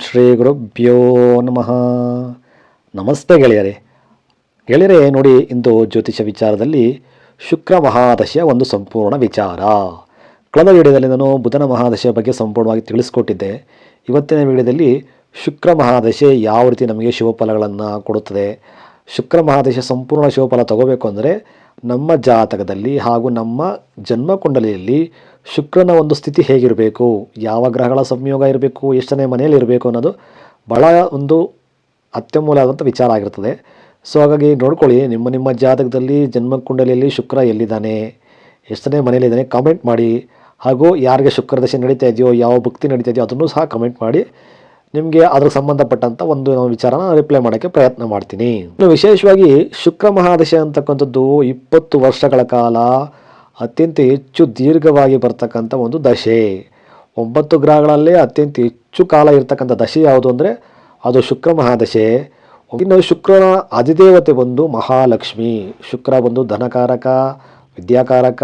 ಶ್ರೀ ಗುರುಭ್ಯೋ ನಮಃ. ನಮಸ್ತೆ ಗೆಳೆಯರೆ. ಗೆಳೆಯರೆ, ನೋಡಿ, ಇಂದು ಜ್ಯೋತಿಷ ವಿಚಾರದಲ್ಲಿ ಶುಕ್ರ ಮಹಾದಶೆಯ ಒಂದು ಸಂಪೂರ್ಣ ವಿಚಾರ. ಕಳೆದ ವಿಡಿಯೋದಲ್ಲಿ ನಾನು ಬುಧನ ಮಹಾದಶೆಯ ಬಗ್ಗೆ ಸಂಪೂರ್ಣವಾಗಿ ತಿಳಿಸ್ಕೊಟ್ಟಿದ್ದೆ. ಇವತ್ತಿನ ವಿಡಿಯೋದಲ್ಲಿ ಶುಕ್ರ ಮಹಾದಶೆ ಯಾವ ರೀತಿ ನಮಗೆ ಶಿವಫಲಗಳನ್ನು ಕೊಡುತ್ತದೆ, ಶುಕ್ರ ಮಹಾದಶೆ ಸಂಪೂರ್ಣ ಶಿವಫಲ ತಗೋಬೇಕು ಅಂದರೆ ನಮ್ಮ ಜಾತಕದಲ್ಲಿ ಹಾಗೂ ನಮ್ಮ ಜನ್ಮ ಕುಂಡಲಿಯಲ್ಲಿ ಶುಕ್ರನ ಒಂದು ಸ್ಥಿತಿ ಹೇಗಿರಬೇಕು, ಯಾವ ಗ್ರಹಗಳ ಸಂಯೋಗ ಇರಬೇಕು, ಎಷ್ಟನೇ ಮನೆಯಲ್ಲಿ ಇರಬೇಕು ಅನ್ನೋದು ಬಹಳ ಒಂದು ಅತ್ಯಮೂಲವಾದಂಥ ವಿಚಾರ ಆಗಿರ್ತದೆ. ಸೊ, ಹಾಗಾಗಿ ನೋಡ್ಕೊಳ್ಳಿ, ನಿಮ್ಮ ನಿಮ್ಮ ಜಾತಕದಲ್ಲಿ ಜನ್ಮ ಕುಂಡಲಿಯಲ್ಲಿ ಶುಕ್ರ ಎಲ್ಲಿದ್ದಾನೆ, ಎಷ್ಟನೇ ಮನೆಯಲ್ಲಿದ್ದಾನೆ ಕಾಮೆಂಟ್ ಮಾಡಿ. ಹಾಗೂ ಯಾರಿಗೆ ಶುಕ್ರ ದಶೆ ನಡೀತಾ ಇದೆಯೋ, ಯಾವ ಭಕ್ತಿ ನಡೀತಾ ಇದೆಯೋ ಅದನ್ನು ಸಹ ಕಮೆಂಟ್ ಮಾಡಿ. ನಿಮಗೆ ಅದ್ರ ಸಂಬಂಧಪಟ್ಟಂಥ ಒಂದು ವಿಚಾರನ ರಿಪ್ಲೈ ಮಾಡೋಕ್ಕೆ ಪ್ರಯತ್ನ ಮಾಡ್ತೀನಿ. ವಿಶೇಷವಾಗಿ ಶುಕ್ರ ಮಹಾದಶೆ ಅಂತಕ್ಕಂಥದ್ದು ಇಪ್ಪತ್ತು ವರ್ಷಗಳ ಕಾಲ ಅತ್ಯಂತ ಹೆಚ್ಚು ದೀರ್ಘವಾಗಿ ಬರ್ತಕ್ಕಂಥ ಒಂದು ದಶೆ. ಒಂಬತ್ತು ಗ್ರಹಗಳಲ್ಲಿ ಅತ್ಯಂತ ಹೆಚ್ಚು ಕಾಲ ಇರ್ತಕ್ಕಂಥ ದಶೆ ಯಾವುದು ಅಂದರೆ ಅದು ಶುಕ್ರ ಮಹಾದಶೆ. ಇನ್ನು ಶುಕ್ರನ ಅಧಿದೇವತೆ ಬಂದು ಮಹಾಲಕ್ಷ್ಮಿ. ಶುಕ್ರ ಬಂದು ಧನಕಾರಕ, ವಿದ್ಯಾಕಾರಕ,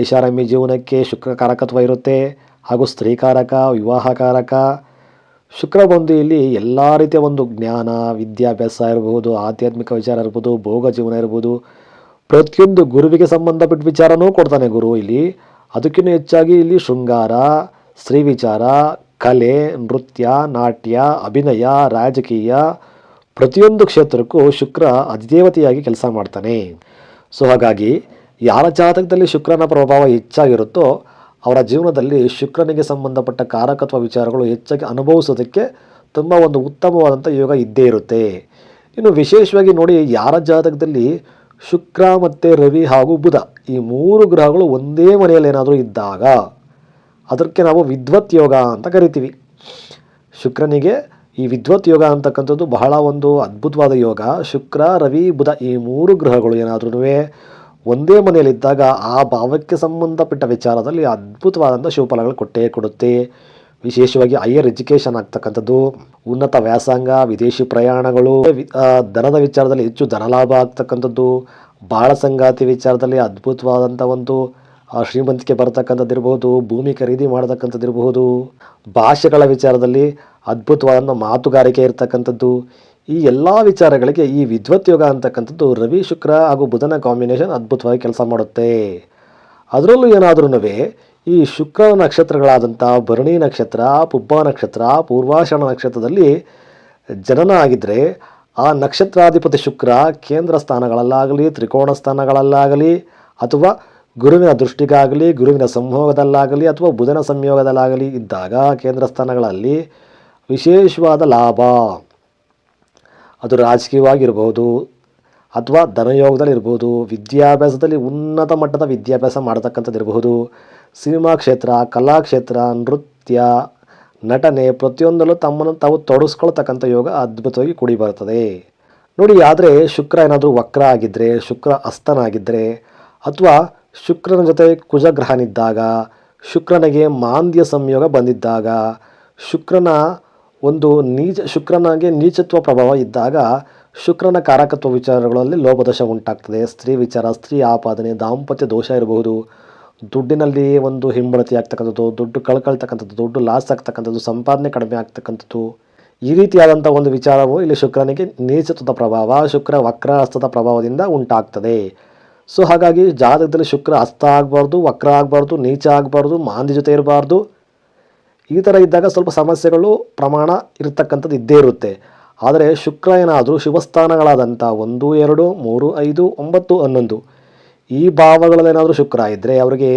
ಐಷಾರಾಮಿ ಜೀವನಕ್ಕೆ ಶುಕ್ರ ಕಾರಕತ್ವ ಇರುತ್ತೆ. ಹಾಗೂ ಸ್ತ್ರೀಕಾರಕ, ವಿವಾಹಕಾರಕ ಶುಕ್ರ ಬಂದು ಇಲ್ಲಿ ಎಲ್ಲ ರೀತಿಯ ಒಂದು ಜ್ಞಾನ, ವಿದ್ಯಾಭ್ಯಾಸ ಇರ್ಬೋದು ಆಧ್ಯಾತ್ಮಿಕ ವಿಚಾರ ಇರ್ಬೋದು ಭೋಗ ಜೀವನ ಇರ್ಬೋದು ಪ್ರತಿಯೊಂದು ಗುರುವಿಗೆ ಸಂಬಂಧಪಟ್ಟ ವಿಚಾರನೂ ಕೊಡ್ತಾನೆ ಗುರು ಇಲ್ಲಿ. ಅದಕ್ಕಿಂತ ಹೆಚ್ಚಾಗಿ ಇಲ್ಲಿ ಶೃಂಗಾರ ಸ್ತ್ರೀ ವಿಚಾರ ಕಲೆ, ನೃತ್ಯ, ನಾಟ್ಯ, ಅಭಿನಯ, ರಾಜಕೀಯ ಪ್ರತಿಯೊಂದು ಕ್ಷೇತ್ರಕ್ಕೂ ಶುಕ್ರ ಅಧಿದೇವತೆಯಾಗಿ ಕೆಲಸ ಮಾಡ್ತಾನೆ. ಸೊ ಹಾಗಾಗಿ, ಯಾರ ಜಾತಕದಲ್ಲಿ ಶುಕ್ರನ ಪ್ರಭಾವ ಹೆಚ್ಚಾಗಿರುತ್ತೋ ಅವರ ಜೀವನದಲ್ಲಿ ಶುಕ್ರನಿಗೆ ಸಂಬಂಧಪಟ್ಟ ಕಾರಕತ್ವ ವಿಚಾರಗಳು ಹೆಚ್ಚಾಗಿ ಅನುಭವಿಸೋದಕ್ಕೆ ತುಂಬ ಒಂದು ಉತ್ತಮವಾದಂಥ ಯೋಗ ಇದ್ದೇ ಇರುತ್ತೆ. ಇನ್ನು ವಿಶೇಷವಾಗಿ ನೋಡಿ ಯಾರ ಜಾತಕದಲ್ಲಿ ಶುಕ್ರ ಮತ್ತು ರವಿ ಹಾಗೂ ಬುಧ ಈ ಮೂರು ಗ್ರಹಗಳು ಒಂದೇ ಮನೆಯಲ್ಲಿ ಏನಾದರೂ ಇದ್ದಾಗ ಅದಕ್ಕೆ ನಾವು ವಿದ್ವತ್ ಯೋಗ ಅಂತ ಕರಿತೀವಿ. ಶುಕ್ರನಿಗೆ ಈ ವಿದ್ವತ್ ಯೋಗ ಅಂತಕ್ಕಂಥದ್ದು ಬಹಳ ಒಂದು ಅದ್ಭುತವಾದ ಯೋಗ. ಶುಕ್ರ, ರವಿ, ಬುಧ ಈ ಮೂರು ಗ್ರಹಗಳು ಏನಾದ್ರೂ ಒಂದೇ ಮನೆಯಲ್ಲಿದ್ದಾಗ ಆ ಭಾವಕ್ಕೆ ಸಂಬಂಧಪಟ್ಟ ವಿಚಾರದಲ್ಲಿ ಅದ್ಭುತವಾದಂಥ ಶಿವಫಲಗಳು ಕೊಟ್ಟೇ ಕೊಡುತ್ತೆ. ವಿಶೇಷವಾಗಿ ಹೈಯರ್ ಎಜುಕೇಷನ್ ಆಗ್ತಕ್ಕಂಥದ್ದು, ಉನ್ನತ ವ್ಯಾಸಂಗ, ವಿದೇಶಿ ಪ್ರಯಾಣಗಳು ದನದ ವಿಚಾರದಲ್ಲಿ ಹೆಚ್ಚು ಧನಲಾಭ ಆಗ್ತಕ್ಕಂಥದ್ದು, ಬಾಳ ಸಂಗಾತಿ ವಿಚಾರದಲ್ಲಿ ಅದ್ಭುತವಾದಂಥ ಒಂದು ಶ್ರೀಮಂತಿಕೆ ಬರತಕ್ಕಂಥದ್ದಿರಬಹುದು ಭೂಮಿ ಖರೀದಿ ಮಾಡತಕ್ಕಂಥದ್ದಿರಬಹುದು ಭಾಷೆಗಳ ವಿಚಾರದಲ್ಲಿ ಅದ್ಭುತವಾದಂಥ ಮಾತುಗಾರಿಕೆ ಇರ್ತಕ್ಕಂಥದ್ದು ಈ ಎಲ್ಲ ವಿಚಾರಗಳಿಗೆ ಈ ವಿದ್ವತ್ ಯೋಗ ಅಂತಕ್ಕಂಥದ್ದು ರವಿ, ಶುಕ್ರ ಹಾಗೂ ಬುಧನ ಕಾಂಬಿನೇಷನ್ ಅದ್ಭುತವಾಗಿ ಕೆಲಸ ಮಾಡುತ್ತೆ. ಅದರಲ್ಲೂ ಏನಾದ್ರೂ ಈ ಶುಕ್ರ ನಕ್ಷತ್ರಗಳಾದಂಥ ಭರಣಿ ನಕ್ಷತ್ರ, ಪುಬ್ಬ ನಕ್ಷತ್ರ ಪೂರ್ವಾಷಣ ನಕ್ಷತ್ರದಲ್ಲಿ ಜನನ ಆಗಿದ್ದರೆ ಆ ನಕ್ಷತ್ರಾಧಿಪತಿ ಶುಕ್ರ ಕೇಂದ್ರ ಸ್ಥಾನಗಳಲ್ಲಾಗಲಿ, ತ್ರಿಕೋಣ ಸ್ಥಾನಗಳಲ್ಲಾಗಲಿ, ಅಥವಾ ಗುರುವಿನ ದೃಷ್ಟಿಗಾಗಲಿ, ಗುರುವಿನ ಸಂಯೋಗದಲ್ಲಾಗಲಿ ಅಥವಾ ಬುಧನ ಸಂಯೋಗದಲ್ಲಾಗಲಿ ಇದ್ದಾಗ ಕೇಂದ್ರ ಸ್ಥಾನಗಳಲ್ಲಿ ವಿಶೇಷವಾದ ಲಾಭ. ಅದು ರಾಜಕೀಯವಾಗಿರ್ಬೋದು ಅಥವಾ ಧನಯೋಗದಲ್ಲಿ ಇರ್ಬೋದು ವಿದ್ಯಾಭ್ಯಾಸದಲ್ಲಿ ಉನ್ನತ ಮಟ್ಟದ ವಿದ್ಯಾಭ್ಯಾಸ ಮಾಡತಕ್ಕಂಥದ್ದು ಇರಬಹುದು ಸಿನಿಮಾ ಕ್ಷೇತ್ರ ಕಲಾಕ್ಷೇತ್ರ ನೃತ್ಯ, ನಟನೆ ಪ್ರತಿಯೊಂದರಲ್ಲೂ ತಮ್ಮನ್ನು ತಾವು ತೊಡಸ್ಕೊಳ್ತಕ್ಕಂಥ ಯೋಗ ಅದ್ಭುತವಾಗಿ ಕೂಡಿ ಬರ್ತದೆ ನೋಡಿ, ಆದರೆ ಶುಕ್ರ ಏನಾದರೂ ವಕ್ರ ಆಗಿದ್ದರೆ ಶುಕ್ರ ಅಸ್ತನಾಗಿದ್ದರೆ ಅಥವಾ ಶುಕ್ರನ ಜೊತೆ ಕುಜಗ್ರಹನಿದ್ದಾಗ, ಶುಕ್ರನಿಗೆ ಮಾಂದ್ಯ ಸಂಯೋಗ ಬಂದಿದ್ದಾಗ, ಶುಕ್ರನ ಒಂದು ನೀಚ ಶುಕ್ರನಿಗೆ ನೀಚತ್ವ ಪ್ರಭಾವ ಇದ್ದಾಗ ಶುಕ್ರನ ಕಾರಕತ್ವ ವಿಚಾರಗಳಲ್ಲಿ ಲೋಪದೋಷ ಉಂಟಾಗ್ತದೆ. ಸ್ತ್ರೀ ವಿಚಾರ, ಸ್ತ್ರೀ ಆಪಾದನೆ, ದಾಂಪತ್ಯ ದೋಷ ಇರಬಹುದು. ದುಡ್ಡಿನಲ್ಲಿ ಒಂದು ಹಿಂಬಳತಿ ಆಗ್ತಕ್ಕಂಥದ್ದು, ದುಡ್ಡು ಕಳ್ಕೊಳ್ತಕ್ಕಂಥದ್ದು, ದುಡ್ಡು ಲಾಸ್ ಆಗ್ತಕ್ಕಂಥದ್ದು, ಸಂಪಾದನೆ ಕಡಿಮೆ ಆಗ್ತಕ್ಕಂಥದ್ದು. ಈ ರೀತಿಯಾದಂಥ ಒಂದು ವಿಚಾರವು ಇಲ್ಲಿ ಶುಕ್ರನಿಗೆ ನೀಚತ್ವದ ಪ್ರಭಾವ, ಶುಕ್ರ ವಕ್ರ ಹಸ್ತದ ಪ್ರಭಾವದಿಂದ ಉಂಟಾಗ್ತದೆ. ಸೊ ಹಾಗಾಗಿ ಜಾತಕದಲ್ಲಿ ಶುಕ್ರ ಹಸ್ತ ಆಗಬಾರ್ದು, ವಕ್ರ ಆಗಬಾರ್ದು, ನೀಚ ಆಗಬಾರ್ದು ಮಾಂದಿ ಜೊತೆ ಇರಬಾರ್ದು. ಈ ಥರ ಇದ್ದಾಗ ಸ್ವಲ್ಪ ಸಮಸ್ಯೆಗಳು ಪ್ರಮಾಣ ಇರತಕ್ಕಂಥದ್ದು ಇದ್ದೇ ಇರುತ್ತೆ. ಆದರೆ ಶುಕ್ರ ಏನಾದರೂ ಶಿವಸ್ಥಾನಗಳಾದಂಥ ಒಂದು, ಎರಡು, ಮೂರು, ಐದು, ಒಂಬತ್ತು, ಹನ್ನೊಂದು ಈ ಭಾವಗಳಲ್ಲೇನಾದರೂ ಶುಕ್ರ ಇದ್ದರೆ ಅವರಿಗೆ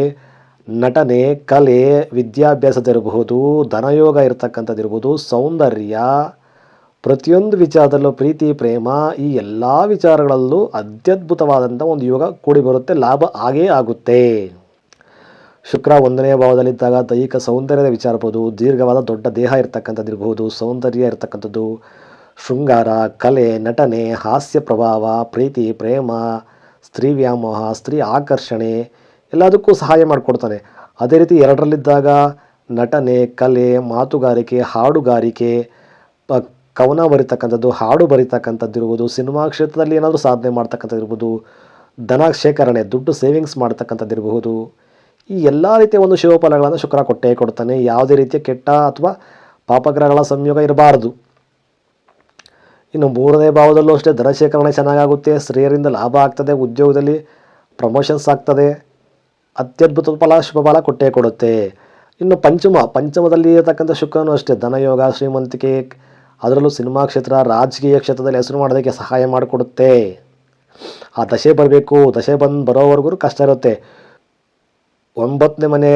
ನಟನೆ, ಕಲೆ ವಿದ್ಯಾಭ್ಯಾಸದಿರಬಹುದು ಧನಯೋಗ ಇರತಕ್ಕಂಥದ್ದಿರ್ಬೋದು ಸೌಂದರ್ಯ, ಪ್ರತಿಯೊಂದು ವಿಚಾರದಲ್ಲೂ ಪ್ರೀತಿ, ಪ್ರೇಮ ಈ ಎಲ್ಲ ವಿಚಾರಗಳಲ್ಲೂ ಅತ್ಯದ್ಭುತವಾದಂಥ ಒಂದು ಯೋಗ ಕೂಡಿ ಬರುತ್ತೆ, ಲಾಭ ಆಗೇ ಆಗುತ್ತೆ. ಶುಕ್ರ ಒಂದನೇ ಭಾವದಲ್ಲಿದ್ದಾಗ ದೈಹಿಕ ಸೌಂದರ್ಯದ ವಿಚಾರ ದೀರ್ಘವಾದ ದೊಡ್ಡ ದೇಹ ಇರ್ತಕ್ಕಂಥದ್ದು ಇರ್ಬೋದು, ಸೌಂದರ್ಯ ಇರ್ತಕ್ಕಂಥದ್ದು, ಶೃಂಗಾರ, ಕಲೆ, ನಟನೆ, ಹಾಸ್ಯ ಪ್ರಭಾವ, ಪ್ರೀತಿ, ಪ್ರೇಮ, ಸ್ತ್ರೀ ವ್ಯಾಮೋಹ, ಸ್ತ್ರೀ ಆಕರ್ಷಣೆ ಎಲ್ಲದಕ್ಕೂ ಸಹಾಯ ಮಾಡಿಕೊಡ್ತಾನೆ. ಅದೇ ರೀತಿ ಎರಡರಲ್ಲಿದ್ದಾಗ ನಟನೆ, ಕಲೆ, ಮಾತುಗಾರಿಕೆ, ಹಾಡುಗಾರಿಕೆ ಕವನ ಬರಿತಕ್ಕಂಥದ್ದು, ಹಾಡು ಬರೀತಕ್ಕಂಥದ್ದು ಇರ್ಬೋದು, ಸಿನಿಮಾ ಕ್ಷೇತ್ರದಲ್ಲಿ ಏನಾದರೂ ಸಾಧನೆ ಮಾಡ್ತಕ್ಕಂಥದ್ದು ಇರ್ಬೋದು ಧನ ಶೇಖರಣೆ ದುಡ್ಡು ಸೇವಿಂಗ್ಸ್ ಮಾಡ್ತಕ್ಕಂಥದ್ದು ಇರಬಹುದು ಈ ಎಲ್ಲ ರೀತಿಯ ಒಂದು ಶಿವಫಲಗಳನ್ನು ಶುಕ್ರ ಕೊಟ್ಟೇ ಕೊಡ್ತಾನೆ. ಯಾವುದೇ ರೀತಿಯ ಕೆಟ್ಟ ಅಥವಾ ಪಾಪಗ್ರಹಗಳ ಸಂಯೋಗ ಇರಬಾರ್ದು. ಇನ್ನು ಮೂರನೇ ಭಾವದಲ್ಲೂ ಅಷ್ಟೇ ಧನ ಶೇಖರಣೆ ಚೆನ್ನಾಗಾಗುತ್ತೆ. ಸ್ತ್ರೀಯರಿಂದ ಲಾಭ ಆಗ್ತದೆ. ಉದ್ಯೋಗದಲ್ಲಿ ಪ್ರಮೋಷನ್ಸ್ ಆಗ್ತದೆ. ಅತ್ಯದ್ಭುತ ಫಲ, ಶುಭ ಫಲ ಕೊಟ್ಟೇ ಕೊಡುತ್ತೆ. ಇನ್ನು ಪಂಚಮ, ಪಂಚಮದಲ್ಲಿ ಇರತಕ್ಕಂಥ ಶುಕ್ರನು ಅಷ್ಟೇ ಧನಯೋಗ, ಶ್ರೀಮಂತಿಕೆ, ಅದರಲ್ಲೂ ಸಿನಿಮಾ ಕ್ಷೇತ್ರ, ರಾಜಕೀಯ ಕ್ಷೇತ್ರದಲ್ಲಿ ಹೆಸರು ಮಾಡೋದಕ್ಕೆ ಸಹಾಯ ಮಾಡಿಕೊಡುತ್ತೆ. ಆ ದಶೆ ಬರಬೇಕು. ದಶೆ ಬಂದು ಬರೋವರೆಗೂ ಕಷ್ಟ ಇರುತ್ತೆ. ಒಂಬತ್ತನೇ ಮನೆ,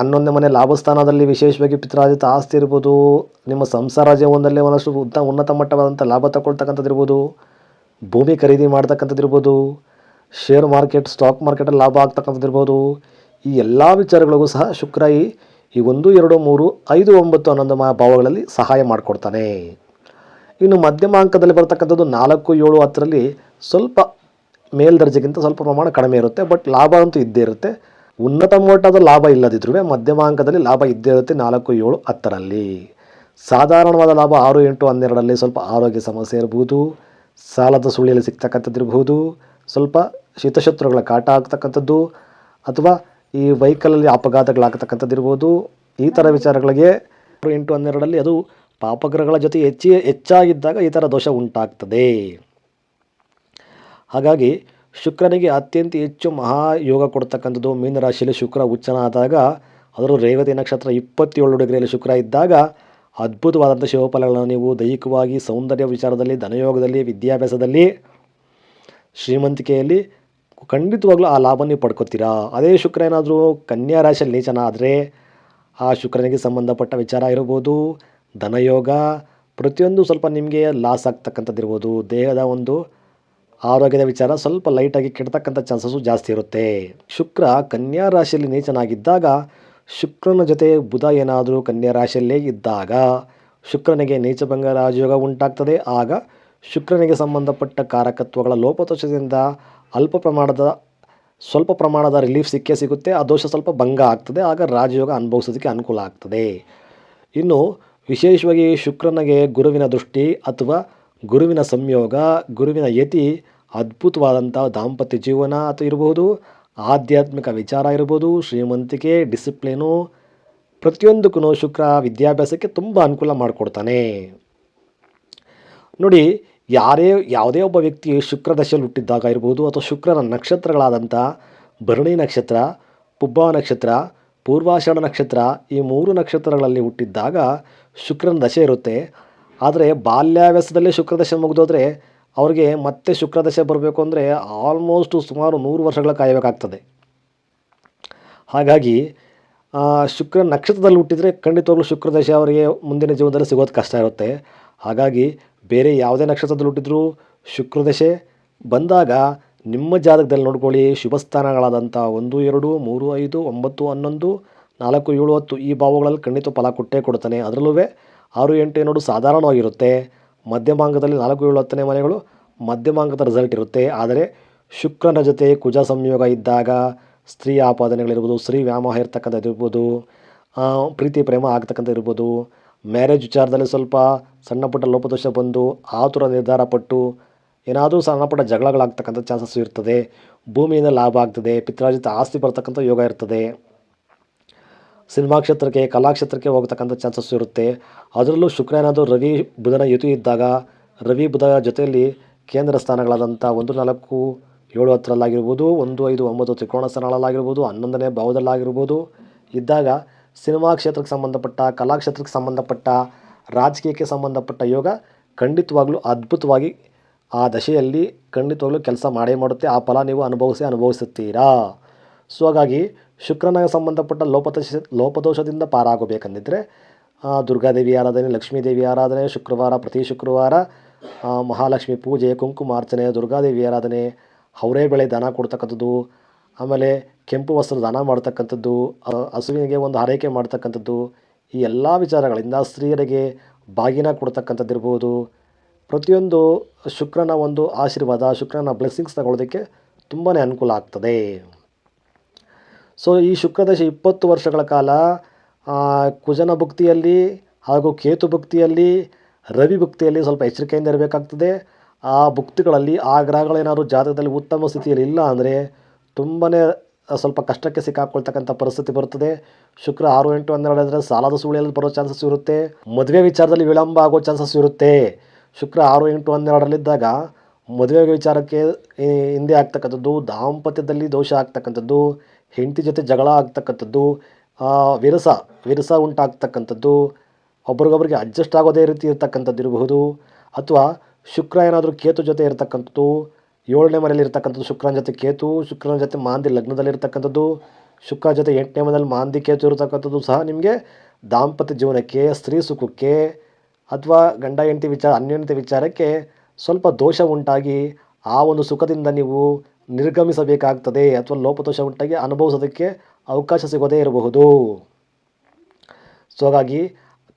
ಹನ್ನೊಂದನೇ ಮನೆ ಲಾಭಸ್ಥಾನದಲ್ಲಿ ವಿಶೇಷವಾಗಿ ಪಿತ್ರಾಜಿತ ಆಸ್ತಿ ಇರ್ಬೋದು, ನಿಮ್ಮ ಸಂಸಾರ ಜೀವನದಲ್ಲಿ ಒಂದಷ್ಟು ಉದ್ದ, ಉನ್ನತ ಮಟ್ಟವಾದಂಥ ಲಾಭ ತಗೊಳ್ತಕ್ಕಂಥದ್ದು ಇರ್ಬೋದು, ಭೂಮಿ ಖರೀದಿ ಮಾಡ್ತಕ್ಕಂಥದ್ದು ಇರ್ಬೋದು ಶೇರ್ ಮಾರ್ಕೆಟ್ ಸ್ಟಾಕ್ ಮಾರ್ಕೆಟಲ್ಲಿ ಲಾಭ ಆಗ್ತಕ್ಕಂಥದ್ದು ಇರ್ಬೋದು, ಈ ಎಲ್ಲ ವಿಚಾರಗಳಿಗೂ ಸಹ ಶುಕ್ರ ಈ ಈ ಒಂದು, ಎರಡು, ಮೂರು, ಐದು, ಒಂಬತ್ತು, ಹನ್ನೊಂದು ಮಾ ಭಾವಗಳಲ್ಲಿ ಸಹಾಯ ಮಾಡಿಕೊಡ್ತಾನೆ. ಇನ್ನು ಮಧ್ಯಮ ಅಂಕದಲ್ಲಿ ಬರ್ತಕ್ಕಂಥದ್ದು ನಾಲ್ಕು, ಏಳು, ಹತ್ತರಲ್ಲಿ ಸ್ವಲ್ಪ ಮೇಲ್ದರ್ಜೆಗಿಂತ ಸ್ವಲ್ಪ ಪ್ರಮಾಣ ಕಡಿಮೆ ಇರುತ್ತೆ, ಬಟ್ ಲಾಭ ಅಂತೂ ಇದ್ದೇ ಇರುತ್ತೆ. ಉನ್ನತ ಮಟ್ಟದ ಲಾಭ ಇಲ್ಲದಿದ್ರೂ ಮಧ್ಯಮಾಂಕದಲ್ಲಿ ಲಾಭ ಇದ್ದೇ ಇರುತ್ತೆ ನಾಲ್ಕು, ಏಳು, ಹತ್ತರಲ್ಲಿ. ಸಾಧಾರಣವಾದ ಲಾಭ ಆರು, ಎಂಟು, ಹನ್ನೆರಡರಲ್ಲಿ ಸ್ವಲ್ಪ ಆರೋಗ್ಯ ಸಮಸ್ಯೆ ಇರ್ಬೋದು, ಸಾಲದ ಸುಳಿಯಲ್ಲಿ ಇರ್ಬೋದು ಸ್ವಲ್ಪ ಶೀತಶತ್ರುಗಳ ಕಾಟ ಆಗ್ತಕ್ಕಂಥದ್ದು, ಅಥವಾ ಈ ವೆಹಿಕಲಲ್ಲಿ ಅಪಘಾತಗಳಾಗ್ತಕ್ಕಂಥದ್ದು ಇರ್ಬೋದು ಈ ಥರ ವಿಚಾರಗಳಿಗೆ ಆರು, ಎಂಟು, ಹನ್ನೆರಡರಲ್ಲಿ ಅದು ಪಾಪಗ್ರಹಗಳ ಜೊತೆ ಹೆಚ್ಚಿ ಹೆಚ್ಚಾಗಿದ್ದಾಗ ಈ ಥರ ದೋಷ ಉಂಟಾಗ್ತದೆ. ಹಾಗಾಗಿ ಶುಕ್ರನಿಗೆ ಅತ್ಯಂತ ಹೆಚ್ಚು ಮಹಾಯೋಗ ಕೊಡ್ತಕ್ಕಂಥದ್ದು ಮೀನರಾಶಿಯಲ್ಲಿ ಶುಕ್ರ, ಉಚ್ಚನ ಆದಾಗ. ಅದರ ರೇವತಿ ನಕ್ಷತ್ರ ಇಪ್ಪತ್ತೇಳು ಡಿಗ್ರಿಯಲ್ಲಿ ಶುಕ್ರ ಇದ್ದಾಗ ಅದ್ಭುತವಾದಂಥ ಶಿವಫಲಗಳನ್ನು ನೀವು ದೈಹಿಕವಾಗಿ ಸೌಂದರ್ಯ ವಿಚಾರದಲ್ಲಿ, ಧನಯೋಗದಲ್ಲಿ, ವಿದ್ಯಾಭ್ಯಾಸದಲ್ಲಿ, ಶ್ರೀಮಂತಿಕೆಯಲ್ಲಿ ಖಂಡಿತವಾಗ್ಲೂ ಆ ಲಾಭ ನೀವು ಪಡ್ಕೊತೀರಾ? ಅದೇ ಶುಕ್ರ ಏನಾದರೂ ಕನ್ಯಾ ರಾಶಿಯಲ್ಲಿ ನೀಚನ ಆದರೆ ಆ ಶುಕ್ರನಿಗೆ ಸಂಬಂಧಪಟ್ಟ ವಿಚಾರ ಇರ್ಬೋದು, ಧನಯೋಗ, ಪ್ರತಿಯೊಂದು ಸ್ವಲ್ಪ ನಿಮಗೆ ಲಾಸ್ ಆಗ್ತಕ್ಕಂಥದ್ದು ಇರ್ಬೋದು ದೇಹದ ಒಂದು ಆರೋಗ್ಯದ ವಿಚಾರ ಸ್ವಲ್ಪ ಲೈಟಾಗಿ ಕೆಡ್ತಕ್ಕಂಥ ಚಾನ್ಸಸ್ಸು ಜಾಸ್ತಿ ಇರುತ್ತೆ. ಶುಕ್ರ ಕನ್ಯಾ ರಾಶಿಯಲ್ಲಿ ನೀಚನಾಗಿದ್ದಾಗ ಶುಕ್ರನ ಜೊತೆ ಬುಧ ಏನಾದರೂ ಕನ್ಯಾ ರಾಶಿಯಲ್ಲೇ ಇದ್ದಾಗ ಶುಕ್ರನಿಗೆ ನೀಚಭಂಗ ರಾಜಯೋಗ ಉಂಟಾಗ್ತದೆ. ಆಗ ಶುಕ್ರನಿಗೆ ಸಂಬಂಧಪಟ್ಟ ಕಾರಕತ್ವಗಳ ಲೋಪದೋಷದಿಂದ ಅಲ್ಪ ಪ್ರಮಾಣದ, ಸ್ವಲ್ಪ ಪ್ರಮಾಣದ ರಿಲೀಫ್ ಸಿಕ್ಕೇ ಸಿಗುತ್ತೆ. ಆ ದೋಷ ಸ್ವಲ್ಪ ಭಂಗ ಆಗ್ತದೆ. ಆಗ ರಾಜಯೋಗ ಅನುಭವಿಸೋದಕ್ಕೆ ಅನುಕೂಲ ಆಗ್ತದೆ. ಇನ್ನು ವಿಶೇಷವಾಗಿ ಶುಕ್ರನಿಗೆ ಗುರುವಿನ ದೃಷ್ಟಿ ಅಥವಾ ಗುರುವಿನ ಸಂಯೋಗ, ಗುರುವಿನ ಯತಿ ಅದ್ಭುತವಾದಂಥ ದಾಂಪತ್ಯ ಜೀವನ ಅಥವಾ ಇರಬಹುದು ಆಧ್ಯಾತ್ಮಿಕ ವಿಚಾರ ಇರ್ಬೋದು, ಶ್ರೀಮಂತಿಕೆ, ಡಿಸಿಪ್ಲಿನು ಪ್ರತಿಯೊಂದಕ್ಕೂ ಶುಕ್ರ ವಿದ್ಯಾಭ್ಯಾಸಕ್ಕೆ ತುಂಬ ಅನುಕೂಲ ಮಾಡಿಕೊಡ್ತಾನೆ. ನೋಡಿ, ಯಾರೇ, ಯಾವುದೇ ಒಬ್ಬ ವ್ಯಕ್ತಿ ಶುಕ್ರ ದಶೆಯಲ್ಲಿ ಹುಟ್ಟಿದ್ದಾಗ ಇರ್ಬೋದು ಅಥವಾ ಶುಕ್ರನ ನಕ್ಷತ್ರಗಳಾದಂಥ ಭರಣಿ ನಕ್ಷತ್ರ, ಪುಬ್ಬ ನಕ್ಷತ್ರ, ಪೂರ್ವಾಷಾಢ ನಕ್ಷತ್ರ ಈ ಮೂರು ನಕ್ಷತ್ರಗಳಲ್ಲಿ ಹುಟ್ಟಿದ್ದಾಗ ಶುಕ್ರನ ದಶೆ ಇರುತ್ತೆ. ಆದರೆ ಬಾಲ್ಯಾವ್ಯಾಸದಲ್ಲೇ ಶುಕ್ರದಶೆ ಮುಗಿದೋದ್ರೆ ಅವ್ರಿಗೆ ಮತ್ತೆ ಶುಕ್ರದಶೆ ಬರಬೇಕು ಅಂದರೆ ಆಲ್ಮೋಸ್ಟು ಸುಮಾರು ನೂರು ವರ್ಷಗಳ ಕಾಯಬೇಕಾಗ್ತದೆ. ಹಾಗಾಗಿ ಶುಕ್ರ ನಕ್ಷತ್ರದಲ್ಲಿ ಹುಟ್ಟಿದರೆ ಖಂಡಿತವಾಗ್ಲೂ ಶುಕ್ರದಶೆ ಅವರಿಗೆ ಮುಂದಿನ ಜೀವನದಲ್ಲಿ ಸಿಗೋದು ಕಷ್ಟ ಇರುತ್ತೆ. ಹಾಗಾಗಿ ಬೇರೆ ಯಾವುದೇ ನಕ್ಷತ್ರದಲ್ಲಿ ಹುಟ್ಟಿದ್ರೂ ಶುಕ್ರದಶೆ ಬಂದಾಗ ನಿಮ್ಮ ಜಾತಕದಲ್ಲಿ ನೋಡ್ಕೊಳ್ಳಿ. ಶುಭ ಸ್ಥಾನಗಳಾದಂಥ ಒಂದು, ಎರಡು, ಮೂರು, ಐದು, ಒಂಬತ್ತು, ಹನ್ನೊಂದು, ನಾಲ್ಕು, ಏಳು, ಹತ್ತು ಈ ಭಾವಗಳಲ್ಲಿ ಖಂಡಿತ ಫಲ ಕೊಟ್ಟೇ ಕೊಡ್ತಾನೆ ಅದರಲ್ಲೂ ಆರು ಎಂಟು ಎನ್ನೋದು ಸಾಧಾರಣವಾಗಿರುತ್ತೆ. ಮಧ್ಯಮಾಂಗದಲ್ಲಿ ನಾಲ್ಕು ಏಳು ಹತ್ತನೇ ಮನೆಗಳು, ಮಧ್ಯಮಾಂಗದ ರಿಸಲ್ಟ್ ಇರುತ್ತೆ. ಆದರೆ ಶುಕ್ರನ ಜೊತೆ ಕುಜ ಸಂಯೋಗ ಇದ್ದಾಗ ಸ್ತ್ರೀ ಆಪಾದನೆಗಳಿರ್ಬೋದು, ಸ್ತ್ರೀ ವ್ಯಾಮೋಹ ಇರ್ತಕ್ಕಂಥದ್ದು ಇರ್ಬೋದು ಪ್ರೀತಿ, ಪ್ರೇಮ ಆಗ್ತಕ್ಕಂಥ ಇರ್ಬೋದು ಮ್ಯಾರೇಜ್ ವಿಚಾರದಲ್ಲಿ ಸ್ವಲ್ಪ ಸಣ್ಣ ಪುಟ್ಟ ಲೋಪದೋಷ ಬಂದು ಆತುರ, ನಿರ್ಧಾರ ಪಟ್ಟು ಏನಾದರೂ ಸಣ್ಣ ಪುಟ್ಟ ಜಗಳಗಳಾಗ್ತಕ್ಕಂಥ ಚಾನ್ಸಸ್ ಇರ್ತದೆ. ಭೂಮಿಯಿಂದ ಲಾಭ ಆಗ್ತದೆ, ಪಿತ್ರಾರ್ಜಿತ ಆಸ್ತಿ ಬರ್ತಕ್ಕಂಥ ಯೋಗ ಇರ್ತದೆ. ಸಿನಿಮಾ ಕ್ಷೇತ್ರಕ್ಕೆ, ಕಲಾಕ್ಷೇತ್ರಕ್ಕೆ ಹೋಗ್ತಕ್ಕಂಥ ಚಾನ್ಸಸ್ ಇರುತ್ತೆ. ಅದರಲ್ಲೂ ಶುಕ್ರ ಏನಾದರೂ ರವಿ ಬುಧನ ಯುತಿ ಇದ್ದಾಗ, ರವಿ ಬುಧ ಜೊತೆಯಲ್ಲಿ ಕೇಂದ್ರ ಸ್ಥಾನಗಳಾದಂಥ ಒಂದು ನಾಲ್ಕು, ಏಳು ಹತ್ತರಲ್ಲಾಗಿರ್ಬೋದು, ಒಂದು ಐದು ಒಂಬತ್ತು ತ್ರಿಕೋಣ ಸ್ಥಾನಗಳಲ್ಲಾಗಿರ್ಬೋದು, ಹನ್ನೊಂದನೇ ಭಾವದಲ್ಲಾಗಿರ್ಬೋದು. ಇದ್ದಾಗ ಸಿನಿಮಾ ಕ್ಷೇತ್ರಕ್ಕೆ ಸಂಬಂಧಪಟ್ಟ, ಕಲಾಕ್ಷೇತ್ರಕ್ಕೆ ಸಂಬಂಧಪಟ್ಟ, ರಾಜಕೀಯಕ್ಕೆ ಸಂಬಂಧಪಟ್ಟ ಯೋಗ ಖಂಡಿತವಾಗ್ಲೂ ಅದ್ಭುತವಾಗಿ ಆ ದಶೆಯಲ್ಲಿ ಖಂಡಿತವಾಗಲೂ ಕೆಲಸ ಮಾಡೇ ಮಾಡುತ್ತೆ. ಆ ಫಲ ನೀವು ಅನುಭವಿಸಿ ಅನುಭವಿಸುತ್ತೀರಾ? ಸೊ, ಹಾಗಾಗಿ ಶುಕ್ರನಿಗೆ ಸಂಬಂಧಪಟ್ಟ ಲೋಪದೋಷ ಲೋಪದೋಷದಿಂದ ಪಾರಾಗಬೇಕಂದಿದ್ದರೆ ದುರ್ಗಾದೇವಿ ಆರಾಧನೆ, ಲಕ್ಷ್ಮೀದೇವಿ ಆರಾಧನೆ, ಶುಕ್ರವಾರ, ಪ್ರತಿ ಶುಕ್ರವಾರ ಮಹಾಲಕ್ಷ್ಮಿ ಪೂಜೆ ಕುಂಕುಮಾರ್ಚನೆ ದುರ್ಗಾದೇವಿ ಆರಾಧನೆ, ಅವರೇ ಬೆಳೆ ದಾನ ಕೊಡ್ತಕ್ಕಂಥದ್ದು, ಆಮೇಲೆ ಕೆಂಪು ವಸ್ತ್ರ ದಾನ ಮಾಡ್ತಕ್ಕಂಥದ್ದು ಹಸುವಿನಿಗೆ ಒಂದು ಆರೈಕೆ ಮಾಡ್ತಕ್ಕಂಥದ್ದು, ಈ ಎಲ್ಲ ವಿಚಾರಗಳಿಂದ ಸ್ತ್ರೀಯರಿಗೆ ಬಾಗಿನ ಕೊಡ್ತಕ್ಕಂಥದ್ದಿರ್ಬೋದು. ಪ್ರತಿಯೊಂದು ಶುಕ್ರನ ಒಂದು ಆಶೀರ್ವಾದ, ಶುಕ್ರನ ಬ್ಲೆಸ್ಸಿಂಗ್ಸ್ ತಗೊಳ್ಳೋದಕ್ಕೆ ತುಂಬಾ ಅನುಕೂಲ ಆಗ್ತದೆ. ಸೊ ಈ ಶುಕ್ರದಶೆ ಇಪ್ಪತ್ತು ವರ್ಷಗಳ ಕಾಲ ಕುಜನ ಭಕ್ತಿಯಲ್ಲಿ ಹಾಗೂ ಕೇತು ಭಕ್ತಿಯಲ್ಲಿ, ರವಿ ಭಕ್ತಿಯಲ್ಲಿ ಸ್ವಲ್ಪ ಎಚ್ಚರಿಕೆಯಿಂದ ಇರಬೇಕಾಗ್ತದೆ. ಆ ಭಕ್ತಿಗಳಲ್ಲಿ, ಆ ಗ್ರಹಗಳೇನಾದರೂ ಜಾತಕದಲ್ಲಿ ಉತ್ತಮ ಸ್ಥಿತಿಯಲ್ಲಿ ಇಲ್ಲ ಅಂದರೆ ತುಂಬಾ ಸ್ವಲ್ಪ ಕಷ್ಟಕ್ಕೆ ಸಿಕ್ಕಾಕೊಳ್ತಕ್ಕಂಥ ಪರಿಸ್ಥಿತಿ ಬರುತ್ತದೆ. ಶುಕ್ರ ಆರು, ಎಂಟು ಹನ್ನೆರಡರ ಸಾಲದ ಸುಳಿಯಲ್ಲಿ ಬರೋ ಚಾನ್ಸಸ್ ಇರುತ್ತೆ. ಮದುವೆ ವಿಚಾರದಲ್ಲಿ ವಿಳಂಬ ಆಗೋ ಚಾನ್ಸಸ್ ಇರುತ್ತೆ. ಶುಕ್ರ ಆರು, ಎಂಟು, ಹನ್ನೆರಡರಲ್ಲಿದ್ದಾಗ ಮದುವೆ ವಿಚಾರಕ್ಕೆ ಹಿಂದೆ ಆಗ್ತಕ್ಕಂಥದ್ದು, ದಾಂಪತ್ಯದಲ್ಲಿ ದೋಷ ಆಗ್ತಕ್ಕಂಥದ್ದು ಹೆಂಡತಿ ಜೊತೆ ಜಗಳ ಆಗ್ತಕ್ಕಂಥದ್ದು ವಿರಸ ವಿರಸ ಉಂಟಾಗ್ತಕ್ಕಂಥದ್ದು, ಒಬ್ರಿಗೊಬ್ರಿಗೆ ಅಡ್ಜಸ್ಟ್ ಆಗೋದೇ ರೀತಿ ಇರ್ತಕ್ಕಂಥದ್ದು ಇರಬಹುದು. ಅಥವಾ ಶುಕ್ರ ಏನಾದರೂ ಕೇತು ಜೊತೆ ಇರತಕ್ಕಂಥದ್ದು, ಏಳನೇ ಮನೆಯಲ್ಲಿ ಇರ್ತಕ್ಕಂಥದ್ದು ಶುಕ್ರನ ಜೊತೆ ಕೇತು, ಶುಕ್ರನ ಜೊತೆ ಮಾಂದಿ ಲಗ್ನದಲ್ಲಿ ಇರತಕ್ಕಂಥದ್ದು, ಶುಕ್ರ ಜೊತೆ ಎಂಟನೇ ಮನೆಯಲ್ಲಿ ಮಾಂದಿ ಕೇತು ಇರತಕ್ಕಂಥದ್ದು ಸಹ ನಿಮಗೆ ದಾಂಪತ್ಯ ಜೀವನಕ್ಕೆ, ಸ್ತ್ರೀ ಸುಖಕ್ಕೆ, ಅಥವಾ ಗಂಡ ಹೆಂಡತಿ ವಿಚಾರ, ಅನ್ಯೋನ್ಯತೆ ವಿಚಾರಕ್ಕೆ ಸ್ವಲ್ಪ ದೋಷ ಉಂಟಾಗಿ ಆ ಒಂದು ಸುಖದಿಂದ ನೀವು ನಿರ್ಗಮಿಸಬೇಕಾಗ್ತದೆ ಅಥವಾ ಲೋಪದೋಷ ಉಂಟಾಗಿ ಅನುಭವಿಸೋದಕ್ಕೆ ಅವಕಾಶ ಸಿಗೋದೇ ಇರಬಹುದು. ಸೊ ಹಾಗಾಗಿ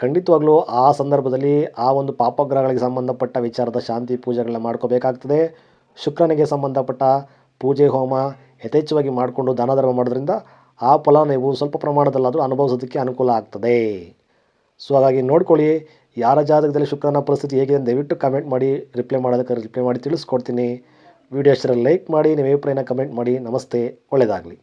ಖಂಡಿತವಾಗ್ಲೂ ಆ ಸಂದರ್ಭದಲ್ಲಿ ಆ ಒಂದು ಪಾಪಗ್ರಹಗಳಿಗೆ ಸಂಬಂಧಪಟ್ಟ ವಿಚಾರದ ಶಾಂತಿ ಪೂಜೆಗಳನ್ನ ಮಾಡ್ಕೋಬೇಕಾಗ್ತದೆ. ಶುಕ್ರನಿಗೆ ಸಂಬಂಧಪಟ್ಟ ಪೂಜೆ, ಹೋಮ ಯಥೇಚ್ಛವಾಗಿ ಮಾಡಿಕೊಂಡು ದಾನ ಧರ್ಮ ಮಾಡೋದ್ರಿಂದ ಆ ಫಲ ನೀವು ಸ್ವಲ್ಪ ಪ್ರಮಾಣದಲ್ಲಾದರೂ ಅನುಭವಿಸೋದಕ್ಕೆ ಅನುಕೂಲ ಆಗ್ತದೆ. ಸೊ ಹಾಗಾಗಿ ನೋಡ್ಕೊಳ್ಳಿ ಯಾರ ಜಾತಕದಲ್ಲಿ ಶುಕ್ರನ ಪರಿಸ್ಥಿತಿ ಹೇಗಿದೆ ದಯವಿಟ್ಟು ಕಮೆಂಟ್ ಮಾಡಿ ರಿಪ್ಲೈ ಮಾಡೋದಕ್ಕೆ ರಿಪ್ಲೈ ಮಾಡಿ ತಿಳಿಸ್ಕೊಡ್ತೀನಿ. ವಿಡಿಯೋ ಲೈಕ್ ಮಾಡಿ ನಿಮ್ಮ ಅಭಿಪ್ರಾಯನ ಕಮೆಂಟ್ ಮಾಡಿ. ನಮಸ್ತೆ. ಒಳ್ಳೆಯದಾಗಲಿ.